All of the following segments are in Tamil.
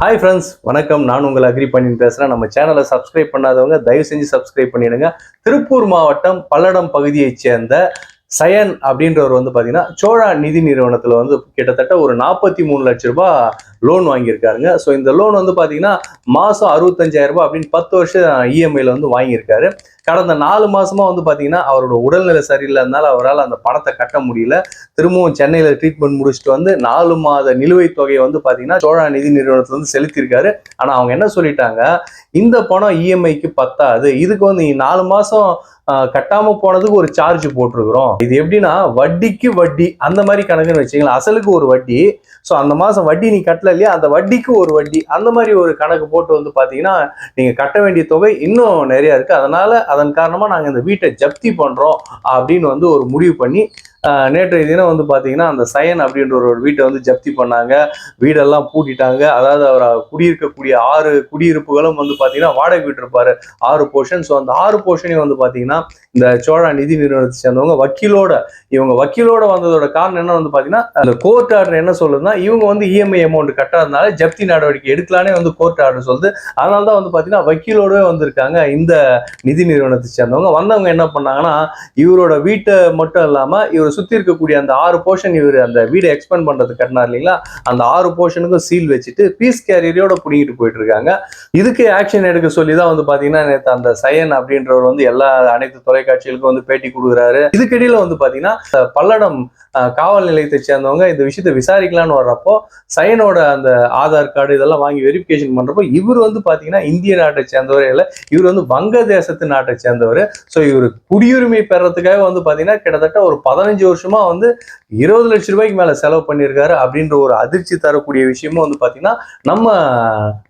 ஹாய் ஃப்ரெண்ட்ஸ் வணக்கம். நான் உங்கள் அக்ரி பண்ணின்னு பேசுகிறேன் நம்ம சேனலை சப்ஸ்கிரைப் பண்ணாதவங்க தயவு செஞ்சு சப்ஸ்கிரைப் பண்ணிடுங்க. திருப்பூர் மாவட்டம் பல்லடம் பகுதியைச் சேர்ந்த சயன் அப்படின்றவர் வந்து பார்த்தீங்கன்னா சோழா நிதி நிறுவனத்தில் வந்து கிட்டத்தட்ட ஒரு நாற்பத்தி மூணு லட்ச ரூபாய் லோன் வாங்கியிருக்காருங்க. ஸோ இந்த லோன் வந்து பார்த்தீங்கன்னா மாதம் அறுபத்தஞ்சாயிரம் ரூபாய் அப்படின்னு பத்து வருஷம் இஎம்ஐயில் வந்து வாங்கியிருக்காரு. கடந்த நாலு மாசமா வந்து பார்த்தீங்கன்னா அவரோட உடல்நிலை சரியில்லாதனால அவரால் அந்த பணத்தை கட்ட முடியல. திரும்பவும் சென்னையில் ட்ரீட்மெண்ட் முடிச்சுட்டு வந்து நாலு மாத நிலுவைத் தொகையை வந்து பார்த்தீங்கன்னா சோழா நிதி நிறுவனத்தில் வந்து செலுத்தியிருக்காரு. ஆனால் அவங்க என்ன சொல்லிட்டாங்க? இந்த பணம் இஎம்ஐக்கு பத்தாது. இதுக்கு வந்து நாலு மாதம் கட்டாம போனதுக்கு ஒரு சார்ஜ் போட்டிருக்கிறோம். இது எப்படின்னா வட்டிக்கு வட்டி அந்த மாதிரி கணக்குன்னு வச்சுக்கலாம் அசலுக்கு ஒரு வட்டி. ஸோ அந்த மாதம் வட்டி நீ கட்டல இல்லையா? அந்த வட்டிக்கு ஒரு வட்டி. அந்த மாதிரி ஒரு கணக்கு போட்டு வந்து பார்த்தீங்கன்னா நீங்கள் கட்ட வேண்டிய தொகை இன்னும் நிறையா இருக்குது அதனால் அதன் காரணமாக நாங்கள் இந்த வீட்டை ஜப்தி பண்ணுறோம் அப்படின்னு வந்து ஒரு முடிவு பண்ணி நேற்றைய தினம் வந்து பார்த்தீங்கன்னா அந்த சயன் அப்படின்ற ஒரு வீட்டை வந்து ஜப்தி பண்ணாங்க. வீடெல்லாம் பூட்டிட்டாங்க. அதாவது அவர் குடியிருக்கக்கூடிய ஆறு குடியிருப்புகளும் வந்து பார்த்தீங்கன்னா வாடகை வீட்டு இருப்பாரு. ஆறு போர்ஷன் ஸோ அந்த ஆறு போர்ஷனையும் வந்து பார்த்தீங்கன்னா இந்த சோழா நிதி நிறுவனத்தை சேர்ந்தவங்க வக்கீலோட இவங்க வக்கீலோட வந்ததோட காரணம் என்ன வந்து பார்த்தீங்கன்னா அந்த கோர்ட் ஆர்டர் என்ன சொல்லுதுன்னா இவங்க வந்து இஎம்ஐ அமௌண்ட் கட்டாதனால ஜப்தி நடவடிக்கை எடுக்கலானே வந்து கோர்ட் ஆர்டர் சொல்லுது. அதனால தான் வந்து பார்த்தீங்கன்னா வக்கீலோடவே வந்திருக்காங்க இந்த நிதி நிறுவனத்தை சேர்ந்தவங்க. வந்தவங்க என்ன பண்ணாங்கன்னா இவரோட வீட்டை மட்டும் இல்லாமல் இவர் சுத்தி இருக்கக்கூடிய அந்த ஆறு போர்ஷன் இவர் அந்த வீடை எக்ஸ்பேண்ட் பண்றது கட்டினார் இல்லைங்களா? அந்த ஆறு போர்ஷனுக்கும் சீல் வச்சுட்டு பீஸ் கேரியரோட பிடிங்கிட்டு போயிட்டு இருக்காங்க இதுக்கு ஆக்ஷன் எடுக்க சொல்லி தான் வந்து பாத்தீங்கன்னா நேத்து அந்த சயன் அப்படின்றவர் வந்து எல்லா அனைத்து தொலைக்காட்சிகளுக்கும் வந்து பேட்டி கொடுக்குறாரு. இதுக்கிடையில வந்து பாத்தீங்கன்னா பல்லடம் காவல் நிலையத்தை சேர்ந்தவங்க இந்த விஷயத்தை விசாரிக்கலாம்னு வர்றப்போ சயனோட அந்த ஆதார் கார்டு இதெல்லாம் வாங்கி வெரிஃபிகேஷன் பண்ணுறப்போ இவர் வந்து பார்த்தீங்கன்னா இந்திய நாட்டை சேர்ந்தவரே இல்லை இவர் வந்து வங்கதேசத்து நாட்டை சேர்ந்தவர். ஸோ இவர் குடியுரிமை பெறத்துக்காக வந்து பார்த்தீங்கன்னா கிட்டத்தட்ட ஒரு பதினஞ்சு வருஷமா வந்து இருபது லட்ச ரூபாய்க்கு மேலே செலவு பண்ணியிருக்காரு அப்படின்ற ஒரு அதிர்ச்சி தரக்கூடிய விஷயமும் வந்து பார்த்தீங்கன்னா நம்ம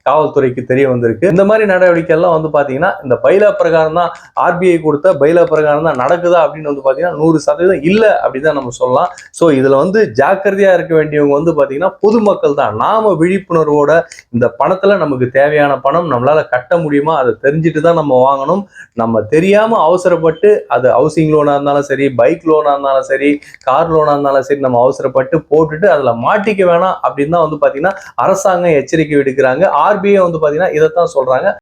காவல்துறைக்கு தெரிய வந்திருக்கு. இந்த மாதிரி நடவடிக்கை எல்லாம் வந்து பார்த்தீங்கன்னா இந்த பைலா பிரகாரம் தான் ஆர்பிஐ கொடுத்த பைலா பிரகாரம் தான் நடக்குதா அப்படின்னு வந்து பார்த்தீங்கன்னா நூறு சதவீதம் இல்லை அப்படின்னு தான் நம்ம சொல்லலாம். சொல்லலாம் ஸோ இதுல வந்து ஜாக்கிரதையா இருக்க வேண்டியவங்க வந்து பாத்தீங்கன்னா பொதுமக்கள் தான். நாம விழிப்புணர்வோட இந்த பணத்துல நமக்கு தேவையான பணம் நம்மளால கட்ட முடியுமா? அதை தெரிஞ்சுட்டு தான் நம்ம வாங்கணும். நம்ம தெரியாம அவசரப்பட்டு அது ஹவுசிங் லோனா இருந்தாலும் சரி பைக் லோனா இருந்தாலும் சரி கார் லோனா இருந்தாலும் சரி நம்ம அவசரப்பட்டு போட்டுட்டு அதுல மாட்டிக்க வேணாம் அப்படின்னு தான் வந்து பாத்தீங்கன்னா அரசாங்கம் எச்சரிக்கை விடுக்கிறாங்க. ஆர்பிஐ வந்து பாத்தீங்கன்னா இதைத்தான் சொல்றாங்க.